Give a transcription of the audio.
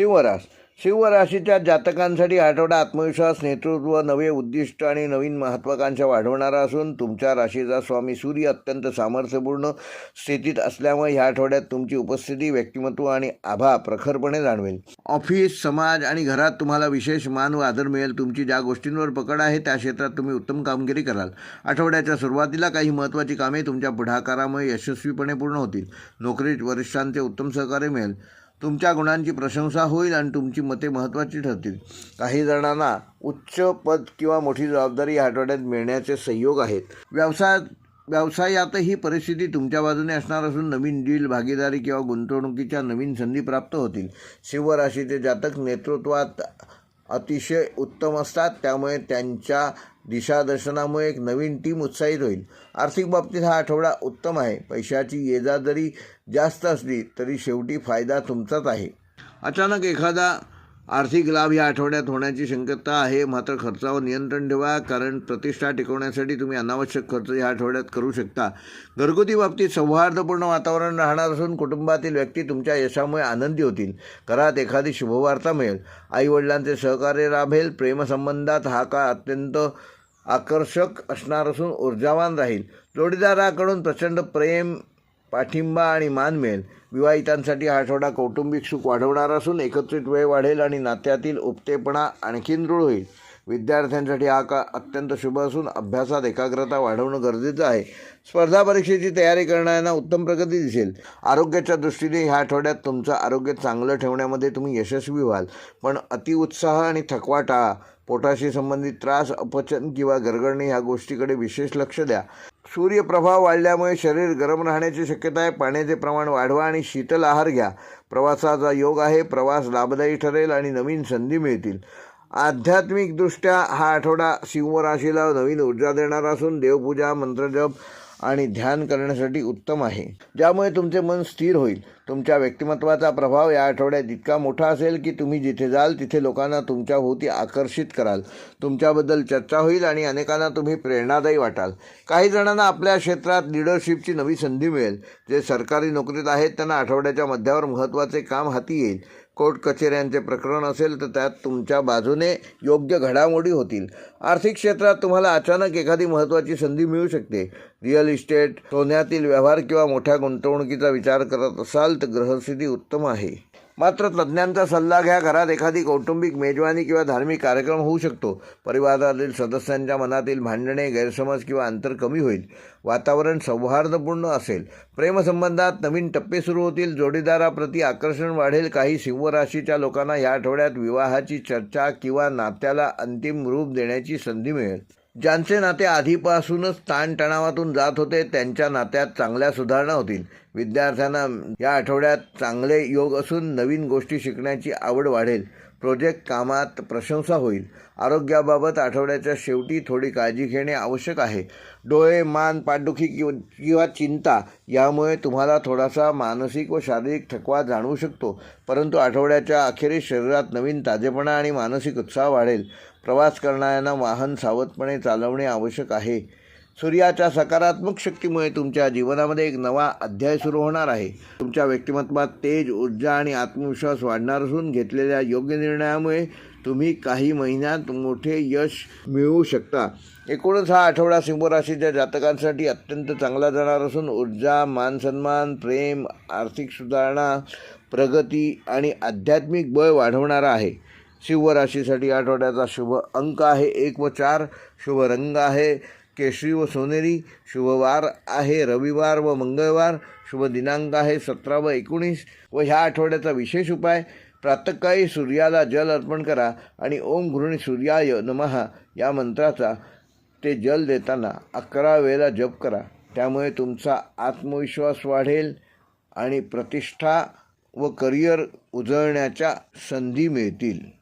शिवरास शिवराशीच्या जातकांसाठी आठवडा आत्मविश्वास नेतृत्व नवे उद्दिष्ट आणि नवीन महत्त्वाकांक्षा वाढवणारा असून तुमच्या राशीचा स्वामी सूर्य अत्यंत सामर्थ्यपूर्ण स्थितीत असल्यामुळे ह्या आठवड्यात तुमची उपस्थिती व्यक्तिमत्व आणि आभा प्रखरपणे जाणवेल. ऑफिस समाज आणि घरात तुम्हाला विशेष मान व आदर मिळेल. तुमची ज्या गोष्टींवर पकड आहे त्या क्षेत्रात तुम्ही उत्तम कामगिरी कराल. आठवड्याच्या सुरुवातीला काही महत्त्वाची कामे तुमच्या पुढाकारामुळे यशस्वीपणे पूर्ण होतील. नोकरीत वरिष्ठांचे उत्तम सहकार्य मिळेल. तुमच्या गुणांची प्रशंसा होईल आणि तुमची मते महत्त्वाची ठरतील. काही जणांना उच्च पद किंवा मोठी जबाबदारी या आठवड्यात मिळण्याचे संयोग आहेत. व्यवसायात व्यवसायातही परिस्थिती तुमच्या बाजूने असणार असून नवीन डील भागीदारी किंवा गुंतवणुकीच्या नवीन संधी प्राप्त होतील. शिवराशीचे जातक नेतृत्वात अतिशय उत्तम असतात. त्यामुळे त्यांच्या दिशादर्शनामुळे एक नवीन टीम उत्साहित होईल. आर्थिक बाबतीत हा आठवडा उत्तम आहे. पैशाची येजा जरी जास्त असली तरी शेवटी फायदा तुमचाच आहे. अचानक एखादा आर्थिक लाभ या आठवड्यात होण्याची शक्यता आहे. मात्र खर्चावर नियंत्रण ठेवा कारण प्रतिष्ठा टिकवण्यासाठी तुम्ही अनावश्यक खर्च या आठवड्यात करू शकता. घरगुती बाबतीत सौहार्दपूर्ण वातावरण राहणार असून कुटुंबातील व्यक्ती तुमच्या यशामुळे आनंदी होतील. घरात एखादी शुभवार्ता मिळेल. आईवडिलांचे सहकार्य लाभेल प्रेमसंबंधात हा काळ अत्यंत आकर्षक असणार असून ऊर्जावान राहील. जोडीदाराकडून प्रचंड प्रेम पाठिंबा आणि मान मिळेल विवाहितांसाठी हा आठवडा कौटुंबिक सुख वाढवणार असून एकत्रित वेळ वाढेल आणि नात्यातील उपतेपणा आणखीन दृढ होईल. विद्यार्थ्यांसाठी हा काळ अत्यंत शुभ असून अभ्यासात एकाग्रता वाढवणं गरजेचं आहे. स्पर्धा परीक्षेची तयारी करणाऱ्यांना उत्तम प्रगती दिसेल. आरोग्याच्या दृष्टीने ह्या आठवड्यात तुमचं आरोग्य चांगलं ठेवण्यामध्ये तुम्ही यशस्वी व्हाल. पण अतिउत्साह आणि थकवा टाळा. पोटाशी संबंधित त्रास अपचन किंवा गरगडणे ह्या गोष्टीकडे विशेष लक्ष द्या. सूर्यप्रभाव वाढल्यामुळे शरीर गरम राहण्याची शक्यता आहे. पाण्याचे प्रमाण वाढवा आणि शीतल आहार घ्या. प्रवासाचा योग आहे. प्रवास लाभदायी ठरेल आणि नवीन संधी मिळतील. आध्यात्मिकदृष्ट्या हा आठवडा सिंह राशीला नवीन ऊर्जा देणारा असून देवपूजा मंत्रजप आणि ध्यान करण्यासाठी उत्तम आहे. ज्यामुळे तुमचे मन स्थिर होईल. तुमच्या व्यक्तिमत्वाचा प्रभाव या आठवड्यात इतका मोठा असेल की तुम्ही जिथे जाल तिथे लोकांना तुमच्या भोवती आकर्षित कराल. तुमच्याबद्दल चर्चा होईल आणि अनेकांना तुम्ही प्रेरणादायी वाटाल. काही जणांना आपल्या क्षेत्रात लिडरशिपची नवी संधी मिळेल. जे सरकारी नोकरीत आहेत त्यांना आठवड्याच्या मध्यावर महत्त्वाचे काम हाती येईल. कोर्ट कचेऱ्यांचे प्रकरण असेल तर त्यात तुमच्या बाजूने योग्य घडामोडी होतील. आर्थिक क्षेत्रात तुम्हाला अचानक एखादी महत्त्वाची संधी मिळू शकते. रिअल इस्टेट सोन्यातील व्यवहार किंवा मोठ्या गुंतवणुकीचा विचार करत असाल तर ग्रहस्थिती उत्तम आहे. मात्र तज्ज्ञांचा सल्ला घ्या घरात एखादी कौटुंबिक मेजवानी किंवा धार्मिक कार्यक्रम होऊ शकतो. परिवारातील सदस्यांच्या मनातील भांडणे गैरसमज किंवा अंतर कमी होईल. वातावरण सौहार्दपूर्ण असेल. प्रेमसंबंधात नवीन टप्पे सुरू होतील. जोडीदाराप्रती आकर्षण वाढेल. काही सिंहराशीच्या लोकांना या आठवड्यात विवाहाची चर्चा किंवा नात्याला अंतिम रूप देण्याची संधी मिळेल. ज्यांचे नाते आधीपासूनच ताणतणावातून जात होते त्यांच्या नात्यात चांगल्या सुधारणा होतील. विद्यार्थ्यांना या आठवड्यात चांगले योग असून नवीन गोष्टी शिकण्याची आवड वाढेल. प्रोजेक्ट कामात प्रशंसा होईल. आरोग्याबाबत आठवड्याच्या शेवटी थोडी काळजी घेणे आवश्यक आहे. डोळे मान पाठदुखी किंवा किंवा चिंता यामुळे तुम्हाला थोडासा मानसिक व शारीरिक थकवा जाणवू शकतो. परंतु आठवड्याच्या अखेरीस शरीरात नवीन ताजेपणा आणि मानसिक उत्साह वाढेल. प्रवास करणाऱ्यांना वाहन सावधपणे चालवणे आवश्यक आहे. सूर्याच्या सकारात्मक शक्तीमुळे तुमच्या जीवनामध्ये एक नवा अध्याय सुरू होणार आहे. तुमच्या व्यक्तिमत्वात तेज ऊर्जा आणि आत्मविश्वास वाढणार असून घेतलेल्या योग्य निर्णयामुळे तुम्ही काही महिन्यात मोठे यश मिळवू शकता. एकूणच हा आठवडा सिंहराशीच्या जातकांसाठी अत्यंत चांगला जाणार असून ऊर्जा मानसन्मान प्रेम आर्थिक सुधारणा प्रगती आणि आध्यात्मिक बळ वाढवणारा आहे. सिंह राशीसाठी आठवड्याचा शुभ अंक आहे. एक व चार शुभ रंग आहे. केशरी व सोनेरी शुभवार आहे रविवार व मंगळवार शुभ दिनांक आहे सतरा व एकोणीस व ह्या आठवड्याचा विशेष उपाय प्रातःकाळी सूर्याला जल अर्पण करा आणि ओम घृणी सूर्याय नमहा या मंत्राचा ते जल देताना अकरा वेळेला जप करा. त्यामुळे तुमचा आत्मविश्वास वाढेल आणि प्रतिष्ठा व करिअर उजळण्याच्या संधी मिळतील.